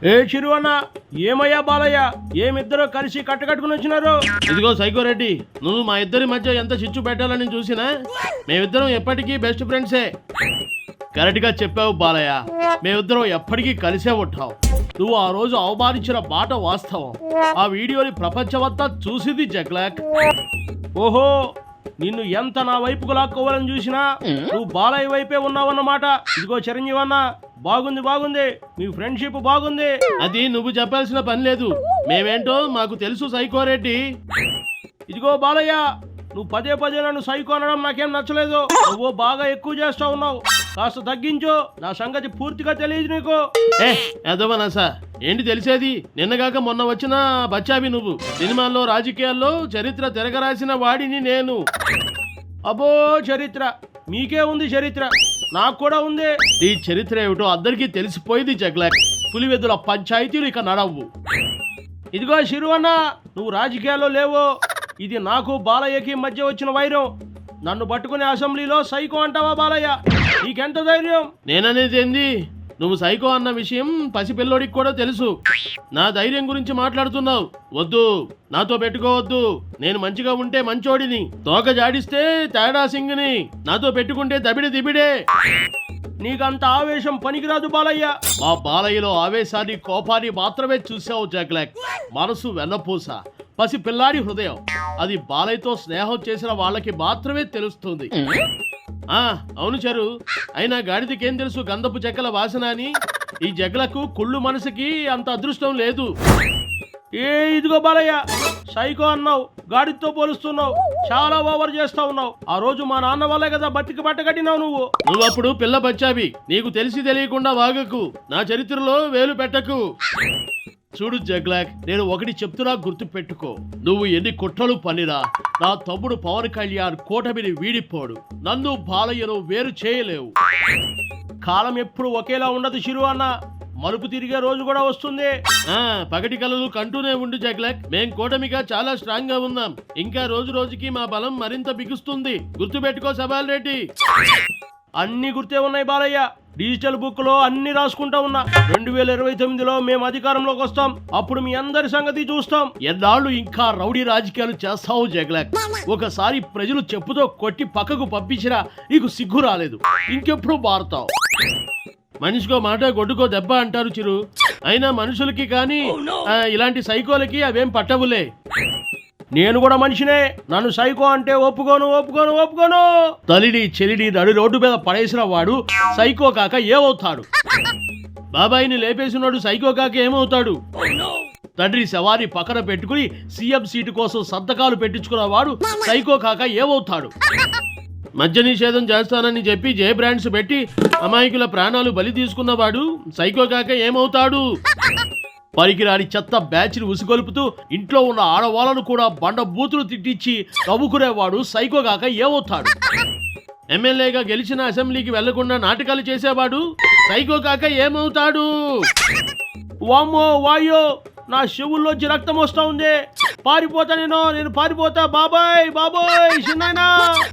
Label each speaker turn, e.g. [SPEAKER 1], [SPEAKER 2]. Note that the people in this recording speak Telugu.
[SPEAKER 1] ఏ చిరువన్న ఏమయ్యా బాలయ్య? ఏమిద్దరూ కలిసి కట్టకట్టుకుని వచ్చినారు?
[SPEAKER 2] ఇదిగో సైకోరెడ్డి నువ్వు మా ఇద్దరి మధ్య ఎంత చిచ్చు పెట్టాలని చూసినా మేమిద్దరం ఎప్పటికీ బెస్ట్ ఫ్రెండ్సే కరెక్ట్గా చెప్పావు బాలయ్య. మేమిద్దరం ఎప్పటికీ కలిసే ఉంటాం. నువ్వు ఆ రోజు అవమానించిన మాట వాస్తవం. ఆ వీడియోని ప్రపంచమంతా చూసింది జగ్లాక్.
[SPEAKER 1] ఓహో నిన్ను ఎంత నా వైపుకు లాక్కోవాలని చూసినా నువ్వు బాలయ్య వైపే ఉన్నావన్నమాట. ఇదిగో చిరంజీవి అన్న బాగుంది బాగుంది. మీ ఫ్రెండ్షిప్ బాగుంది.
[SPEAKER 2] అది నువ్వు చెప్పాల్సిన పని లేదు. మేమేంటో మాకు తెలుసు సైకోరెడ్డి
[SPEAKER 1] ఇదిగో బాలయ్య నువ్వు పదే పదే నన్ను సైకో అనడం నాకేం నచ్చలేదు. నువ్వు బాగా ఎక్కువ చేస్తా ఉన్నావు. కాస్త తగ్గించు. నా సంగతి పూర్తిగా తెలియదు నీకు.
[SPEAKER 2] ఏ ఎదవనా సార్ ఏంటి తెలిసేది? నిన్నగాక మొన్న వచ్చిన బచ్చావి నువ్వు. సినిమాల్లో రాజకీయాల్లో చరిత్ర తిరగరాసిన వాడిని నేను.
[SPEAKER 1] అబ్బో చరిత్ర. మీకే ఉంది చరిత్ర. నాకు కూడా ఉంది.
[SPEAKER 2] ఈ చరిత్ర ఏమిటో అందరికీ తెలిసిపోయింది జగ్లా. పులివెద్దుల పంచాయతీలు ఇక నడవు
[SPEAKER 1] ఇదిగో శిరువన్న నువ్వు రాజకీయాల్లో లేవు. ఇది నాకు బాలయ్యకి మధ్య వచ్చిన వైరం. నన్ను పట్టుకునే అసెంబ్లీలో సైకో అంటావా బాలయ్య? నీకెంత ధైర్యం?
[SPEAKER 2] నేననేది ఏంది? నువ్వు సైకో అన్న విషయం పసిపిల్లోడికి కూడా తెలుసు. నా ధైర్యం గురించి మాట్లాడుతున్నావు. వద్దు. నాతో పెట్టుకోవద్దు. నేను మంచిగా ఉంటే మంచోడిని. తోక జాడిస్తే తేడా సింగిని. నాతో పెట్టుకుంటే దబిడి దిబిడే.
[SPEAKER 1] నీకంత ఆవేశం పనికిరాదు బాలయ్య.
[SPEAKER 2] మా బాలయ్యలో ఆవేశాన్ని కోపాన్ని మాత్రమే చూసావు జగ్లాక్. మనసు వెన్నపూస. పసి పిల్లాడి హృదయం. అది బాలయ్యతో స్నేహం చేసిన వాళ్ళకి మాత్రమే తెలుస్తుంది. ఆ అవును చరు. అయినా గాడిదకేం తెలుసు గంధపు చెక్కల వాసన అని? ఈ జగలకు కుళ్ళు మనసుకి అంత అదృష్టం లేదు.
[SPEAKER 1] ఏ ఇదిగో బాలయ్య సైకో అన్నావు గాడితో పోలుస్తున్నావు చాలా ఓవర్ చేస్తా ఉన్నావు. ఆ రోజు మా నాన్న వల్లే కదా బతికి పట్టగట్టినావు నువ్వు.
[SPEAKER 2] నువ్వు అప్పుడు పిల్ల బచ్చావి నీకు తెలిసి తెలియకుండా వాగకు. నా చరిత్రలో వేలు పెట్టకు. చూడు జగ్లాక్ నేను ఒకటి చెప్తున్నా గుర్తు పెట్టుకో నువ్వు ఎన్ని కుట్రలు పనిరా నా తమ్ముడు పవన్ కళ్యాణ్ కూటమిని వీడిపోడు. నన్ను బాలయ్యను వేరు చేయలేవు.
[SPEAKER 1] కాలం ఎప్పుడు ఒకేలా ఉండదు శిరు అన్న. మలుపు తిరిగే రోజు కూడా వస్తుంది.
[SPEAKER 2] పగటి కలలు కంటూనే ఉండు జగ్లాక్ మేం కూటమిగా చాలా స్ట్రాంగ్గా ఉన్నాం. ఇంకా రోజు రోజుకి మా బలం మరింత బిగుస్తుంది. గుర్తుపెట్టుకో సవాల్ రెడ్డి.
[SPEAKER 1] అన్ని గుర్తే ఉన్నాయి బాలయ్య. డిజిటల్ బుక్లో అన్ని రాసుకుంటా ఉన్నా. రెండు వేల ఇరవై తొమ్మిదిలో మేము అధికారంలోకి వస్తాం. అప్పుడు మీ అందరి సంగతి చూస్తాం.
[SPEAKER 2] ఎన్నాళ్ళు ఇంకా రౌడీ రాజకీయాలు చేస్తావు జగలాక్? ఒకసారి ప్రజలు చెప్పుతో కొట్టి పక్కకు పంపించినా నీకు సిగ్గు రాలేదు. ఇంకెప్పుడు మారుతావు? మనిషికో మాట గొడ్డుకో దెబ్బ అంటారు చిరు. అయినా మనుషులకి కానీ ఆ, ఇలాంటి సైకోలకి అవేం పట్టవులే.
[SPEAKER 1] నేను కూడా మనిషినే. నన్ను సైకో అంటే ఒప్పుకోను ఒప్పుకోను ఒప్పుకోను.
[SPEAKER 2] తల్లిని చెలిని నడు రోడ్డు మీద పడేసిన వాడు సైకో కాక ఏమవుతాడు? బాబాయిని లేపేసినాడు సైకో కాక ఏమవుతాడు? తండ్రి శవాన్ని పక్కన పెట్టుకుని సీఎం సీటు కోసం సంతకాలు పెట్టించుకున్న వాడు సైకో కాక ఏమవుతాడు? మద్య నిషేధం చేస్తానని చెప్పి జే బ్రాండ్స్ పెట్టి అమాయకుల ప్రాణాలు బలి తీసుకున్నవాడు సైకో కాక ఏమవుతాడు? పనికిరాని చెత్త బ్యాచ్ని ఉసిగొలుపుతూ ఇంట్లో ఉన్న ఆడవాళ్ళను కూడా బండ బూతులు తిట్టించి నవ్వుకునేవాడు సైకో కాక ఏమవుతాడు? ఎమ్మెల్యేగా గెలిచిన అసెంబ్లీకి వెళ్ళకుండా నాటకాలు చేసేవాడు సైకో కాక ఏమవుతాడు?
[SPEAKER 1] వామ్మో వాయో నా చెవుల్లోంచి రక్తం వస్తా ఉంది పారిపోతా నేను నేను పారిపోతా. బాబాయ్ బాబాయ్ చిన్నాయనా!